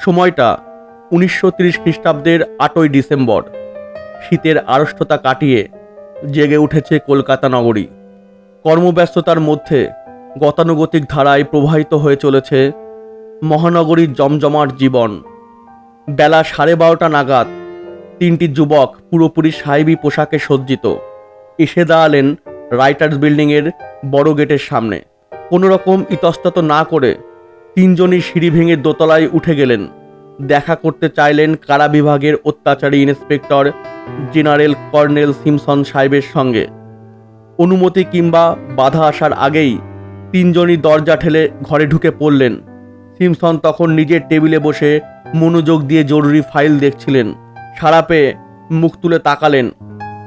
সময়টা উনিশশো তিরিশ খ্রিস্টাব্দের আটই ডিসেম্বর। শীতের আড়ষ্টতা কাটিয়ে জেগে উঠেছে কলকাতা নগরী। কর্মব্যস্ততার মধ্যে গতানুগতিক ধারায় প্রবাহিত হয়ে চলেছে মহানগরীর জমজমাট জীবন। বেলা সাড়ে বারোটা নাগাদ তিনটি যুবক পুরোপুরি সাহেবী পোশাকে সজ্জিত। এসে দাঁড়ালেন রাইটার্স বিল্ডিংয়ের বড় গেটের সামনে। কোনো রকম ইতস্তত না করে তিনজনই সিঁড়ি ভেঙে দোতলায় উঠে গেলেন। দেখা করতে চাইলেন কারা বিভাগের অত্যাচারী ইন্সপেক্টর জেনারেল কর্নেল সিমসন সাহেবের সঙ্গে। অনুমতি কিংবা বাধা আসার আগেই তিনজনই দরজা ঠেলে ঘরে ঢুকে পড়লেন। সিমসন তখন নিজের টেবিলে বসে মনোযোগ দিয়ে জরুরি ফাইল দেখছিলেন। সারা পেয়ে মুখ তুলে তাকালেন।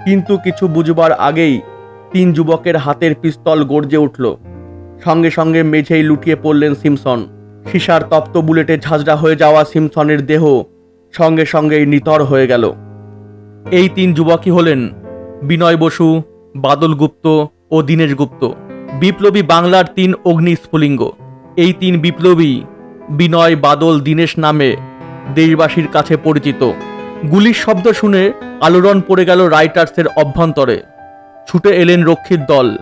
কিন্তু কিছু বুঝবার আগেই তিন যুবকের হাতের পিস্তল গর্জে উঠল। সঙ্গে সঙ্গে মেঝেই লুটিয়ে পড়লেন সিমসন। সিসার তপ্ত বুলেটে ঝাঁঝরা হয়ে যাওয়া সিমসনের দেহ সঙ্গে সঙ্গেই নিতর হয়ে গেল। এই তিন যুবকই হলেন বিনয় বসু, বাদল গুপ্ত ও দীনেশ গুপ্ত। বিপ্লবী বাংলার তিন অগ্নি স্ফুলিঙ্গ এই তিন বিপ্লবী বিনয়, বাদল, দীনেশ নামে দেশবাসীর কাছে পরিচিত। গুলির শব্দ শুনে আলোড়ন পড়ে গেল রাইটার্সের অভ্যন্তরে। ছুটে এলেন রক্ষীর দল।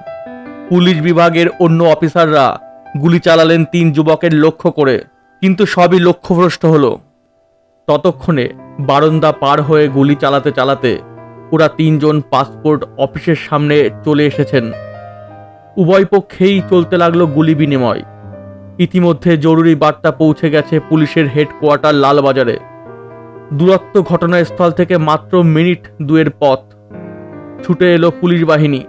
পুলিশ বিভাগের অন্য অফিসাররা গুলি চালালেন তিন যুবকের লক্ষ্য করে, কিন্তু সবই লক্ষ্যভ্রষ্ট হলো। ততক্ষণে বারান্দা পার হয়ে গুলি চালাতে চালাতে ওরা তিনজন পাসপোর্ট অফিসের সামনে চলে এসেছেন। উভয় পক্ষেই চলতে লাগল গুলি বিনিময়। ইতিমধ্যে জরুরি বার্তা পৌঁছে গেছে পুলিশের হেডকোয়ার্টার লালবাজারে। দূরত্ব ঘটনাস্থল থেকে মাত্র মিনিট দুয়ের পথ। ছুটে এলো পুলিশ বাহিনী।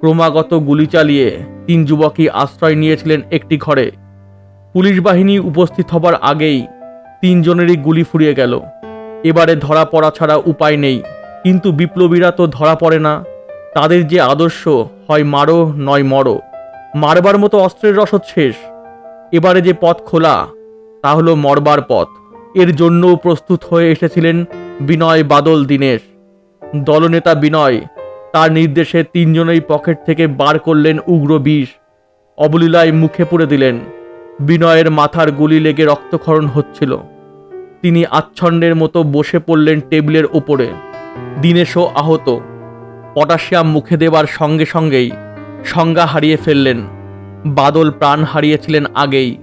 ক্রমাগত গুলি চালিয়ে তিন যুবকই আশ্রয় নিয়েছিলেন একটি ঘরে। পুলিশ বাহিনী উপস্থিত হবার আগেই তিনজনেরই গুলি ফুরিয়ে গেল। এবারে ধরা পড়া ছাড়া উপায় নেই। কিন্তু বিপ্লবীরা তো ধরা পড়ে না। তাদের যে আদর্শ, হয় মারো, নয় মরো। মারবার মতো অস্ত্রের রসদ শেষ। এবারে যে পথ খোলা, তা হলো মরবার পথ। এর জন্যও প্রস্তুত হয়ে এসেছিলেন বিনয় বাদল দীনেশ। দলনেতা বিনয় তার নির্দেশে তিনজনেই পকেট থেকে বার করলেন উগ্র বিষ। অবলীলায় মুখে পুড়ে দিলেন। বিনয়ের মাথার গুলি লেগে রক্তক্ষরণ হচ্ছিল। তিনি আচ্ছন্নের মতো বসে পড়লেন টেবিলের উপরে। দীনেশও আহত। পটাশিয়াম মুখে দেবার সঙ্গে সঙ্গেই সংজ্ঞা হারিয়ে ফেললেন। বাদল প্রাণ হারিয়েছিলেন আগেই।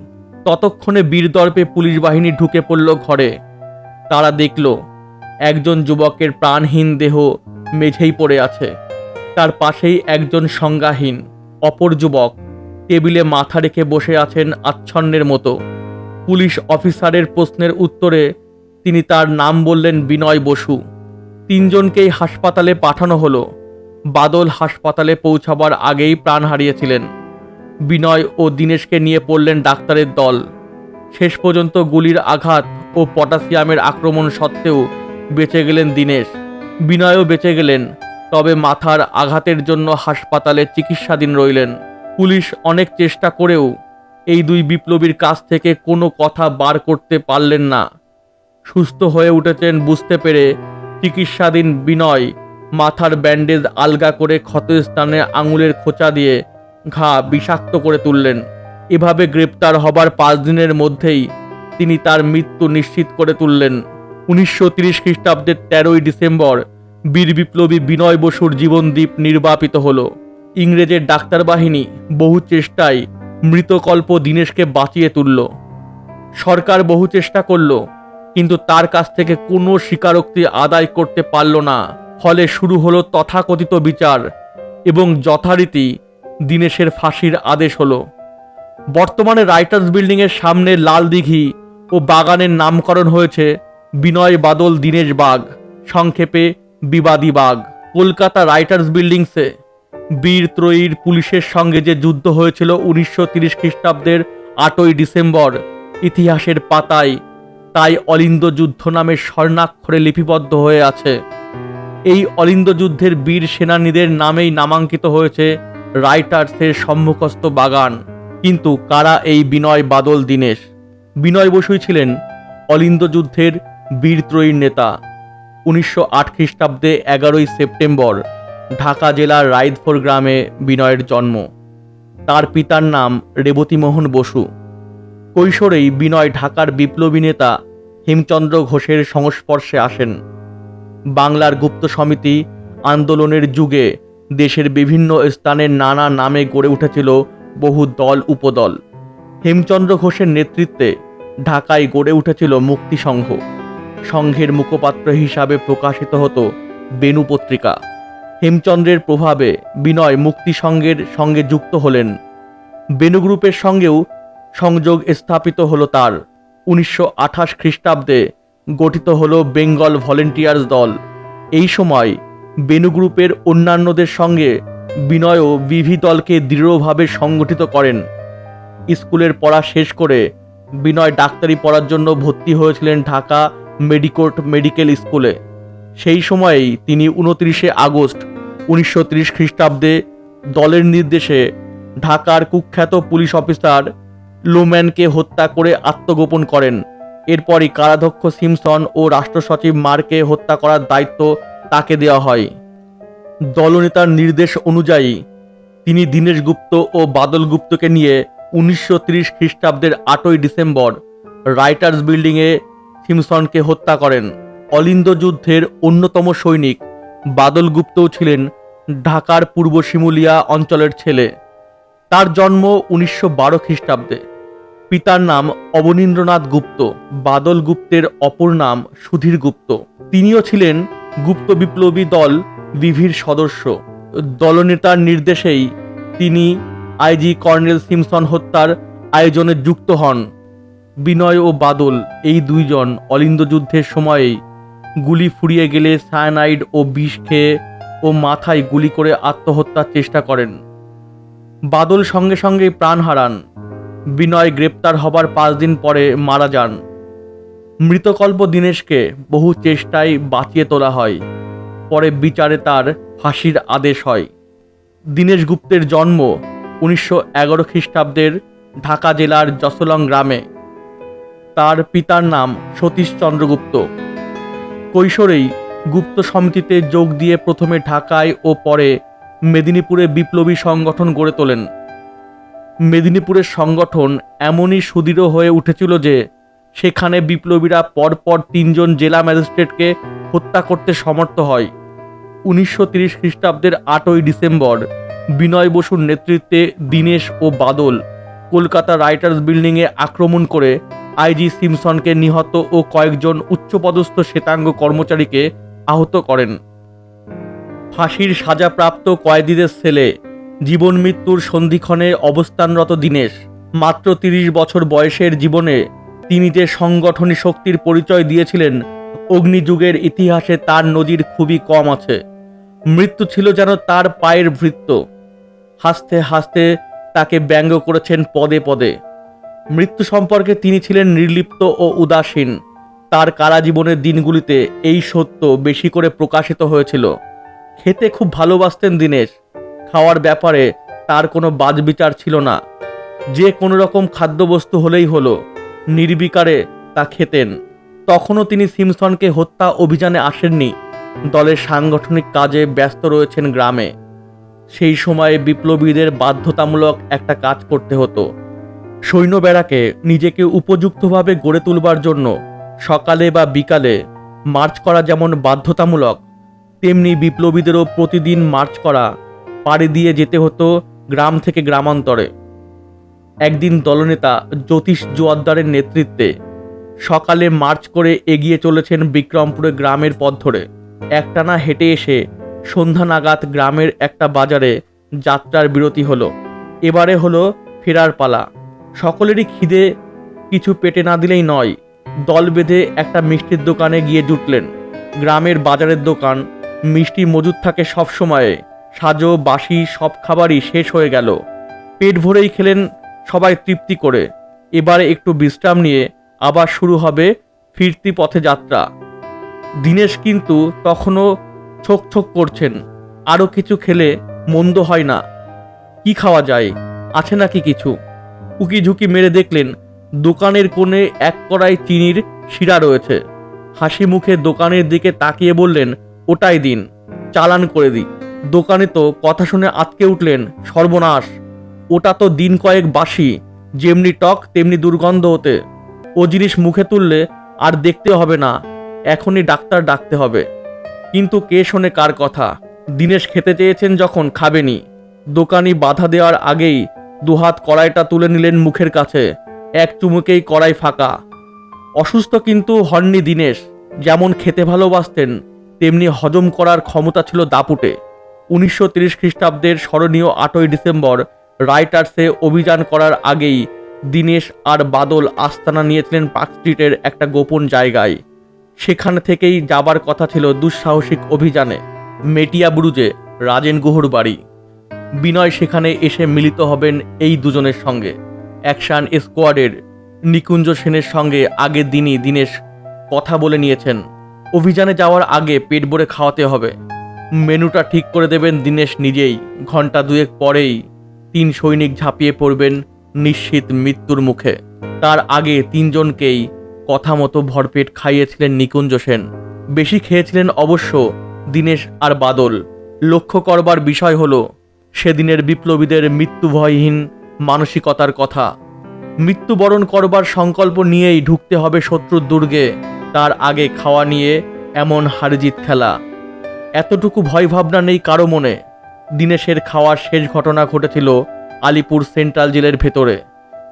ততক্ষণে বীরদর্পে পুলিশ বাহিনী ঢুকে পড়ল ঘরে। তারা দেখল, একজন যুবকের প্রাণহীন দেহ মেঝেই পড়ে আছে। তার পাশেই একজন সংজ্ঞাহীন, অপর যুবক, টেবিলে মাথা রেখে বসে আছেন আচ্ছন্নের মতো। পুলিশ অফিসারের প্রশ্নের উত্তরে তিনি তার নাম বললেন বিনয় বসু। তিনজনকেই হাসপাতালে পাঠানো হলো। বাদল হাসপাতালে পৌঁছাবার আগেই প্রাণ হারিয়েছিলেন। বিনয় ও দীনেশকে নিয়ে পড়লেন ডাক্তারের দল। শেষ পর্যন্ত গুলির আঘাত ও পটাশিয়ামের আক্রমণ সত্ত্বেও বেঁচে গেলেন দীনেশ। বিনয়ও বেঁচে গেলেন, তবে মাথার আঘাতের জন্য হাসপাতালে চিকিৎসাধীন রইলেন। পুলিশ অনেক চেষ্টা করেও এই দুই বিপ্লবীর কাছ থেকে কোনো কথা বার করতে পারলেন না। সুস্থ হয়ে উঠেছেন বুঝতে পেরে চিকিৎসাধীন বিনয় মাথার ব্যান্ডেজ আলগা করে ক্ষতস্থানে আঙুলের খোঁচা দিয়ে ঘা বিষাক্ত করে তুললেন। এভাবে গ্রেপ্তার হবার পাঁচ দিনের মধ্যেই তিনি তার মৃত্যু নিশ্চিত করে তুললেন। উনিশশো তিরিশ খ্রিস্টাব্দের তেরোই ডিসেম্বর বীর বিপ্লবী বিনয় বসুর জীবনদ্বীপ নির্বাপিত হল। ইংরেজের ডাক্তার বাহিনী বহু চেষ্টায় মৃতকল্প দীনেশকে বাঁচিয়ে তুলল। সরকার বহু চেষ্টা করল, কিন্তু তার কাছ থেকে কোনো স্বীকারোক্তি আদায় করতে পারল না। ফলে শুরু হলো তথাকথিত বিচার এবং যথারীতি দীনেশের ফাঁসির আদেশ হলো। বর্তমানে রাইটার্স বিল্ডিংয়ের সামনে লাল দিঘি ও বাগানের নামকরণ হয়েছে বিনয় বাদল দীনেশ বাগ, সংক্ষেপে বিবাদী বাগ। কলকাতা রাইটার্স বিল্ডিংসে বীর ত্রয়ীর পুলিশের সঙ্গে যে যুদ্ধ হয়েছিল উনিশশো তিরিশ খ্রিস্টাব্দের আটই ডিসেম্বর, ইতিহাসের পাতায়, তাই অলিন্দ যুদ্ধ নামে স্বর্ণাক্ষরে লিপিবদ্ধ হয়ে আছে। এই অলিন্দ যুদ্ধের বীর সেনানীদের নামেই নামাঙ্কিত হয়েছে রাইটার্সের সম্মুখস্থ বাগান। কিন্তু কারা এই বিনয় বাদল দীনেশ? বিনয় বসুই ছিলেন অলিন্দ যুদ্ধের বীরত্রয়ীর নেতা। উনিশশো আট খ্রিস্টাব্দে এগারোই সেপ্টেম্বর ঢাকা জেলার রায়দফোর গ্রামে বিনয়ের জন্ম। তার পিতার নাম রেবতীমোহন বসু। কৈশোরেই বিনয় ঢাকার বিপ্লবী নেতা হেমচন্দ্র ঘোষের সংস্পর্শে আসেন। বাংলার গুপ্ত সমিতি আন্দোলনের যুগে দেশের বিভিন্ন স্থানে নানা নামে গড়ে উঠেছিল বহু দল, উপদল। হেমচন্দ্র ঘোষের নেতৃত্বে ঢাকায় গড়ে উঠেছিল মুক্তি সংঘ। সংঘের মুখপাত্র হিসাবে প্রকাশিত হতো বেনু পত্রিকা। হেমচন্দ্রের প্রভাবে বিনয় মুক্তি সংঘের সঙ্গে যুক্ত হলেন। বেনু গ্রুপের সঙ্গেও সংযোগ স্থাপিত হলো তার। উনিশশো আঠাশ খ্রিস্টাব্দে গঠিত হলো বেঙ্গল ভলেন্টিয়ার্স দল। এই সময় বেনু গ্রুপের অন্যান্যদের সঙ্গে বিনয়ও বিভি দলকে দৃঢ়ভাবে সংগঠিত করেন। স্কুলের পড়া শেষ করে বিনয় ডাক্তারি পড়ার জন্য ভর্তি হয়েছিলেন ঢাকা মেডিকোট মেডিকেল স্কুলে। সেই সময়েই তিনি উনত্রিশে আগস্ট উনিশশো ত্রিশ খ্রিস্টাব্দে দলের নির্দেশে ঢাকার কুখ্যাত পুলিশ অফিসার লোম্যানকে হত্যা করে আত্মগোপন করেন। এরপরই কারাধ্যক্ষ সিমসন ও রাষ্ট্র সচিব মার্কে হত্যা করার দায়িত্ব তাকে দেওয়া হয়। দলনেতার নির্দেশ অনুযায়ী তিনি দীনেশ গুপ্ত ও বাদল গুপ্তকে নিয়ে উনিশশো ত্রিশ খ্রিস্টাব্দের আটই ডিসেম্বর রাইটার্স বিল্ডিংয়ে সিমসনকে হত্যা করেন। অলিন্দ যুদ্ধের অন্যতম সৈনিক বাদল গুপ্তও ছিলেন ঢাকার পূর্ব শিমুলিয়া অঞ্চলের ছেলে। তার জন্ম উনিশশো বারো খ্রিস্টাব্দে। পিতার নাম অবনীন্দ্রনাথ গুপ্ত, বাদল গুপ্তের অপর নাম সুধীর গুপ্ত। তিনিও ছিলেন গুপ্ত বিপ্লবী দল বিভির সদস্য। দলনেতার নির্দেশেই তিনি আইজি কর্নেল সিমসন হত্যার আয়োজনে যুক্ত হন। বিনয় ও বাদল এই দুইজন অলিন্দ যুদ্ধের সময়েই গুলি ফুরিয়ে গেলে সায়ানাইড ও বিষ খেয়ে ও মাথায় গুলি করে আত্মহত্যার চেষ্টা করেন। বাদল সঙ্গে সঙ্গে প্রাণ হারান। বিনয় গ্রেপ্তার হবার পাঁচ দিন পরে মারা যান। মৃতকল্প দীনেশকে বহু চেষ্টায় বাঁচিয়ে তোলা হয়। পরে বিচারে তার ফাঁসির আদেশ হয়। দীনেশ গুপ্তের জন্ম উনিশশো এগারো খ্রিস্টাব্দের ঢাকা জেলার যশলং গ্রামে। তার পিতার নাম সতীশ চন্দ্রগুপ্ত। কৈশোরেই গুপ্ত সমিতিতে যোগ দিয়ে প্রথমে ঢাকায় ও পরে মেদিনীপুরে বিপ্লবী সংগঠন গড়ে তোলেন। মেদিনীপুরের সংগঠন এমনই সুদৃঢ় হয়ে উঠেছিল যে, সেখানে বিপ্লবীরা পরপর তিনজন জেলা ম্যাজিস্ট্রেটকে হত্যা করতে সমর্থ হয়। উনিশশো তিরিশ খ্রিস্টাব্দের আটই ডিসেম্বর বিনয় বসুর নেতৃত্বে দীনেশ ও বাদল কলকাতা রাইটার্স বিল্ডিংয়ে আক্রমণ করে আইজি সিমসনকে নিহত ও কয়েকজন উচ্চপদস্থ শ্বেতাঙ্গ কর্মচারীকে আহত করেন। ফাঁসির সাজাপ্রাপ্ত কয়েদিদের ছেলে, জীবন মৃত্যুর সন্ধিক্ষণে অবস্থানরত দীনেশ, মাত্র তিরিশ বছর বয়সের জীবনে তিনি যে সংগঠনী শক্তির পরিচয় দিয়েছিলেন, অগ্নিযুগের ইতিহাসে তার নজির খুবই কম আছে। মৃত্যু ছিল যেন তার পায়ের ভৃত্য। হাসতে হাসতে তাকে ব্যঙ্গ করেছেন পদে পদে। মৃত্যু সম্পর্কে তিনি ছিলেন নির্লিপ্ত ও উদাসীন। তার কারাজীবনের দিনগুলিতে এই সত্য বেশি করে প্রকাশিত হয়েছিল। খেতে খুব ভালোবাসতেন দীনেশ। খাওয়ার ব্যাপারে তার কোনো বাজবিচার ছিল না। যে কোনো রকম খাদ্যবস্তু হলেই হলো, নির্বিকারে তা খেতেন। তখনও তিনি সিমসনকে হত্যা অভিযানে আসেননি। দলের সাংগঠনিক কাজে ব্যস্ত রয়েছেন গ্রামে। সেই সময়ে বিপ্লবীদের বাধ্যতামূলক একটা কাজ করতে হতো। সৈন্য বেড়াকে নিজেকে উপযুক্তভাবে গড়ে তুলবার জন্য সকালে বা বিকালে মার্চ করা যেমন বাধ্যতামূলক, তেমনি বিপ্লবীদেরও প্রতিদিন মার্চ করা পাড়ি দিয়ে যেতে হতো গ্রাম থেকে গ্রামান্তরে। একদিন দলনেতা জ্যোতিষ জোয়াদ্দারের নেতৃত্বে সকালে মার্চ করে এগিয়ে চলেছেন বিক্রমপুরে গ্রামের পথ ধরে। একটানা হেঁটে এসে সন্ধ্যা নাগাদ গ্রামের একটা বাজারে যাত্রার বিরতি হলো। এবারে হলো ফেরার পালা। সকলেরই খিদে কিছু পেটে না দিলেই নয়। দল বেঁধে একটা মিষ্টির দোকানে গিয়ে জুটলেন। গ্রামের বাজারের দোকান, মিষ্টি মজুদ থাকে সব সময়ে। সাজো, বাসি, সব খাবারই শেষ হয়ে গেল। পেট ভরেই খেলেন সবাই তৃপ্তি করে। এবারে একটু বিশ্রাম নিয়ে আবার শুরু হবে ফিরতি পথে যাত্রা। দীনেশ কিন্তু তখনও ছোক ছোক করছেন, আরও কিছু খেলে মন্দ হয় না। কি খাওয়া যায়? আছে নাকি কিছু? উকি ঝুঁকি মেরে দেখলেন দোকানের কোণে এক কড়াই চিনির শিরা রয়েছে। হাসি মুখে দোকানের দিকে তাকিয়ে বললেন, ওটাই দিন, চালান করে দিই। দোকানে তো কথা শুনে আটকে উঠলেন সর্বনাশ। ওটা তো দিন কয়েক বাসি, যেমনি টক, তেমনি দুর্গন্ধ হতে। ও জিনিস মুখে তুললে আর দেখতে হবে না, এখনই ডাক্তার ডাকতে হবে। কিন্তু কে শোনে কার কথা? দিনেশ খেতে চেয়েছেন যখন, খাবেনি। দোকানি বাধা দেওয়ার আগেই দুহাত কড়াইটা তুলে নিলেন মুখের কাছে। এক চুমুকেই কড়াই ফাঁকা। অসুস্থ কিন্তু হননি দিনেশ, যেমন খেতে ভালোবাসতেন, তেমনি হজম করার ক্ষমতা ছিল দাপুটে। উনিশশো তিরিশ খ্রিস্টাব্দের স্মরণীয় আটই ডিসেম্বর, রাইটার্সে অভিযান করার আগেই দিনেশ আর বাদল আস্তানা নিয়েছিলেন পার্ক স্ট্রিটের একটা গোপন জায়গায়। সেখান থেকেই যাবার কথা ছিল দুঃসাহসিক অভিযানে। মেটিয়া ব্রুজে রাজেন গুহর বাড়ি। বিনয় সেখানে এসে মিলিত হবেন এই দুজনের সঙ্গে। অ্যাকশন স্কোয়াডের নিকুঞ্জ সেনের সঙ্গে আগের দিনই দিনেশ কথা বলে নিয়েছেন। অভিযানে যাওয়ার আগে পেট ভরে খাওয়াতে হবে। মেনুটা ঠিক করে দেবেন দিনেশ নিজেই। ঘণ্টা দুয়েক পরেই তিন সৈনিক ঝাঁপিয়ে পড়বেন নিশ্চিত মৃত্যুর মুখে। তার আগে তিনজনকেই কথা মতো ভরপেট খাইয়েছিলেন নিকুঞ্জ সেন। বেশি খেয়েছিলেন অবশ্য দিনেশ আর বাদল। লক্ষ্য করবার বিষয় হলো সেদিনের বিপ্লবীদের মৃত্যুভয়হীন মানসিকতার কথা। মৃত্যুবরণ করবার সংকল্প নিয়েই ঢুকতে হবে শত্রুর দুর্গে, তার আগে খাওয়া নিয়ে এমন হারজিত খেলা। এতটুকু ভয় ভাবনা নেই কারও মনে। দিনেশের খাওয়ার শেষ ঘটনা ঘটেছিল আলিপুর সেন্ট্রাল জেলের ভেতরে।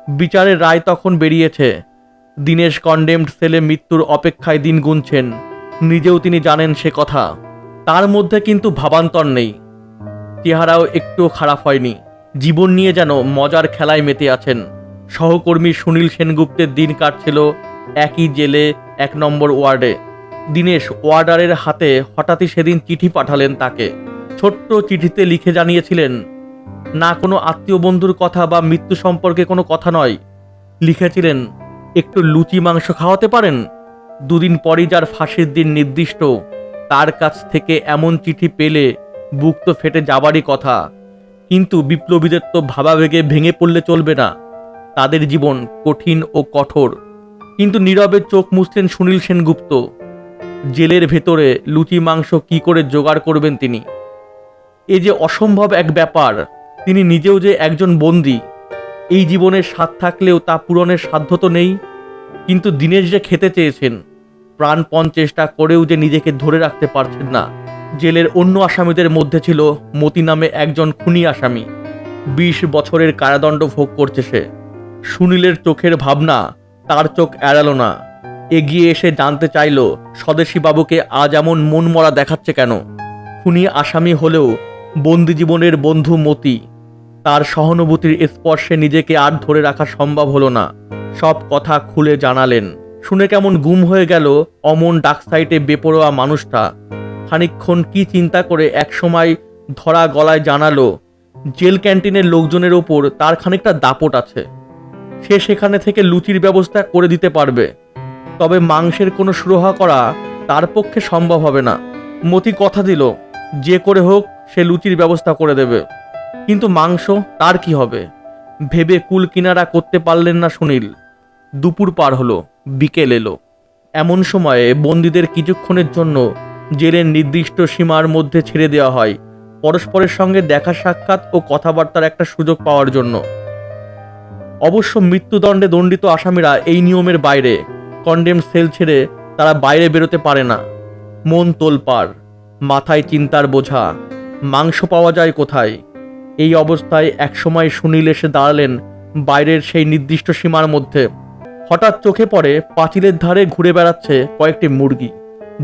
বিচারের রায় তখন বেরিয়েছে। দিনেশ কন্ডেমড সেলে মৃত্যুর অপেক্ষায় দিন গুনছেন। নিজেও তিনি জানেন সে কথা। তার মধ্যে কিন্তু ভাবান্তর নেই। চেহারাও একটু খারাপ হয়নি। জীবন নিয়ে যেন মজার খেলায় মেতে আছেন। সহকর্মী সুনীল সেনগুপ্তের দিন কাটছিল একই জেলে এক নম্বর ওয়ার্ডে। দিনেশ ওয়ার্ডারের হাতে হঠাৎই সেদিন চিঠি পাঠালেন তাকে। ছোট্ট চিঠিতে লিখে জানিয়েছিলেন, না কোনো আত্মীয় বন্ধুর কথা বা মৃত্যু সম্পর্কে কোনো কথা নয়। লিখেছিলেন, একটু লুচি মাংস খাওয়াতে পারেন? দুদিন পরই যার ফাঁসির দিন নির্দিষ্ট। তার কাছ থেকে এমন চিঠি পেলে বুক তো ফেটে যাবারই কথা। কিন্তু বিপ্লবীদের তো ভাবাবেগে ভেঙে পড়লে চলবে না। তাদের জীবন কঠিন ও কঠোর। কিন্তু নীরবে চোখ মুছলেন সুনীল সেনগুপ্ত। জেলের ভেতরে লুচি মাংস কি করে জোগাড় করবেন তিনি? এ যে অসম্ভব এক ব্যাপার, তিনি নিজেও যে একজন বন্দী। এই জীবনের স্বাদ থাকলেও তা পূরণের সাধ্য তো নেই। কিন্তু দিনেশ যে খেতে চেয়েছেন, প্রাণপণ চেষ্টা করেও যে নিজেকে ধরে রাখতে পারছেন না। জেলের অন্য আসামিদের মধ্যে ছিল মতি নামে একজন খুনি আসামি। বিশ বছরের কারাদণ্ড ভোগ করছে সে। সুনীলের চোখের ভাবনা তার চোখ এড়ালো না। এগিয়ে এসে জানতে চাইল, স্বদেশীবাবুকে আজ এমন মন মরা দেখাচ্ছে কেন? খুনি আসামি হলেও বন্দি জীবনের বন্ধু মতি। তার সহানুভূতির স্পর্শে নিজেকে আর ধরে রাখা সম্ভব হলো না। সব কথা খুলে জানালেন। শুনে কেমন গুম হয়ে গেল অমন ডাক সাইটে বেপরোয়া মানুষটা। খানিকক্ষণ কি চিন্তা করে একসময় ধরা গলায় জানালো, জেল ক্যান্টিনের লোকজনের ওপর তার খানিকটা দাপট আছে। সে সেখানে থেকে লুচির ব্যবস্থা করে দিতে পারবে। তবে মাংসের কোনো সুরহা করা তার পক্ষে সম্ভব হবে না। মতি কথা দিল, যে করে হোক, সে লুচির ব্যবস্থা করে দেবে। কিন্তু মাংস, তার কি হবে? ভেবে কুল কিনারা করতে পারলেন না সুনীল। দুপুর পার হলো, বিকেল এলো। এমন সময়ে বন্দীদের কিছুক্ষণের জন্য জেলের নির্দিষ্ট সীমার মধ্যে ছেড়ে দেওয়া হয়। পরস্পরের সঙ্গে দেখা সাক্ষাৎ ও কথাবার্তার একটা সুযোগ পাওয়ার জন্য। অবশ্য মৃত্যুদণ্ডে দণ্ডিত আসামিরা এই নিয়মের বাইরে। কন্ডেম সেল ছেড়ে তারা বাইরে বেরোতে পারে না। মন তোলপাড়, মাথায় চিন্তার বোঝা, মাংস পাওয়া যায় কোথায়? এই অবস্থায় একসময় সুনীল এসে দাঁড়ালেন বাইরের সেই নির্দিষ্ট সীমার মধ্যে। হঠাৎ চোখে পড়ে পাঁচিলের ধারে ঘুরে বেড়াচ্ছে কয়েকটি মুরগি।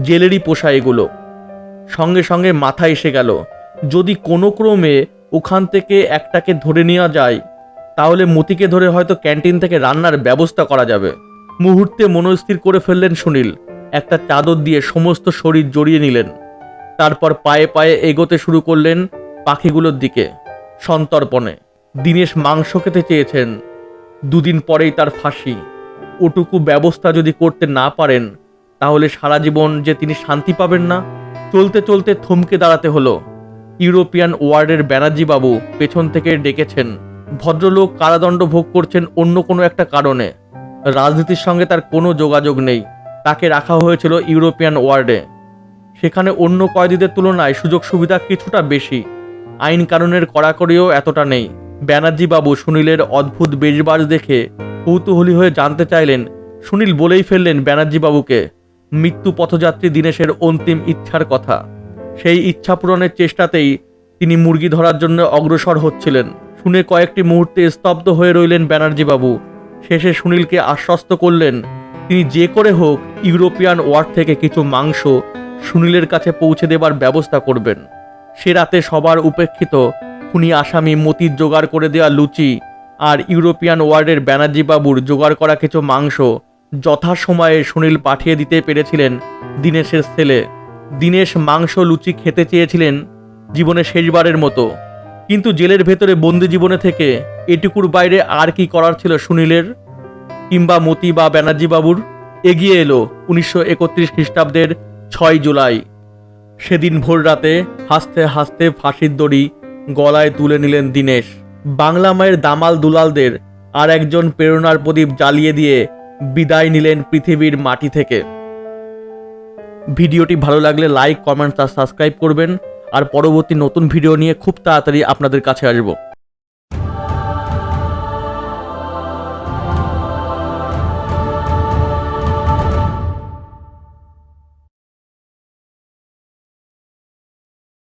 জেলেরই পোষা এগুলো। সঙ্গে সঙ্গে মাথা এসে গেল, যদি কোনো ক্রমে ওখান থেকে একটাকে ধরে নেওয়া যায়, তাহলে মতিকে ধরে হয়তো ক্যান্টিন থেকে রান্নার ব্যবস্থা করা যাবে। মুহূর্তে মনস্থির করে ফেললেন সুনীল, একটা চাদর দিয়ে সমস্ত শরীর জড়িয়ে নিলেন। তারপর পায়ে পায়ে এগোতে শুরু করলেন পাখিগুলোর দিকে, সন্তর্পণে। দিনেশ মাংস খেতে চেয়েছেন। দুদিন পরেই তার ফাঁসি। ওটুকু ব্যবস্থা যদি করতে না পারেন তাহলে সারা জীবন যে তিনি শান্তি পাবেন না, চলতে চলতে থমকে দাঁড়াতে হলো। ইউরোপিয়ান ওয়ার্ডের ব্যানার্জি বাবু পেছন থেকে ডেকেছেন। ভদ্রলোক কারাদণ্ড ভোগ করছেন অন্য কোনো একটা কারণে। রাজনীতির সঙ্গে তার কোনো যোগাযোগ নেই। তাকে রাখা হয়েছিল ইউরোপিয়ান ওয়ার্ডে। সেখানে অন্য কয়েদিদের তুলনায় সুযোগ সুবিধা কিছুটা বেশি। আইন কানুনের কড়াকড়িও এতটা নেই। ব্যানার্জি বাবু সুনীলের অদ্ভুত বেজবাজ দেখে কৌতূহলী হয়ে জানতে চাইলেন, সুনীল বলেই ফেললেন ব্যানার্জি বাবুকে। মৃত্যু পথযাত্রী দীনেশের অন্তিম ইচ্ছার কথা। সেই ইচ্ছা পূরণের চেষ্টাতেই তিনি মুরগি ধরার জন্য অগ্রসর হচ্ছিলেন। শুনে কয়েকটি মুহূর্তে স্তব্ধ হয়ে রইলেন ব্যানার্জি বাবু শেষে সুনীলকে আশ্বস্ত করলেন, তিনি যে করে হোক ইউরোপিয়ান ওয়ার্ড থেকে কিছু মাংস সুনীলের কাছে পৌঁছে দেবার ব্যবস্থা করবেন। সে রাতে সবার উপেক্ষিত খুনি আসামি মতির জোগাড় করে দেওয়া লুচি আর ইউরোপিয়ান ওয়ার্ডের ব্যানার্জি বাবুর জোগাড় করা কিছু মাংস যথাসময়ে সুনীল পাঠিয়ে দিতে পেরেছিলেন দীনেশের ছেলে। দীনেশ মাংস লুচি খেতে চেয়েছিলেন জীবনে শেষবারের মতো। কিন্তু জেলের ভেতরে বন্দি জীবনে থেকে এটুকুর বাইরে আর কি করার ছিল সুনীলের? কিংবা মতি বা ব্যানার্জি বাবুর? এগিয়ে এলো উনিশশো একত্রিশ খ্রিস্টাব্দের ছয় জুলাই। সেদিন ভোর রাতে হাসতে হাসতে ফাঁসির দড়ি গলায় তুলে নিলেন দীনেশ। বাংলা মায়ের দামাল দুলালদের আর একজন প্রেরণার প্রদীপ জ্বালিয়ে দিয়ে বিদায় নিলেন পৃথিবীর মাটি থেকে। ভিডিওটি ভালো লাগলে লাইক, কমেন্ট আর সাবস্ক্রাইব করবেন। আর পরবর্তী নতুন ভিডিও নিয়ে খুব তাড়াতাড়ি আপনাদের কাছে আসব।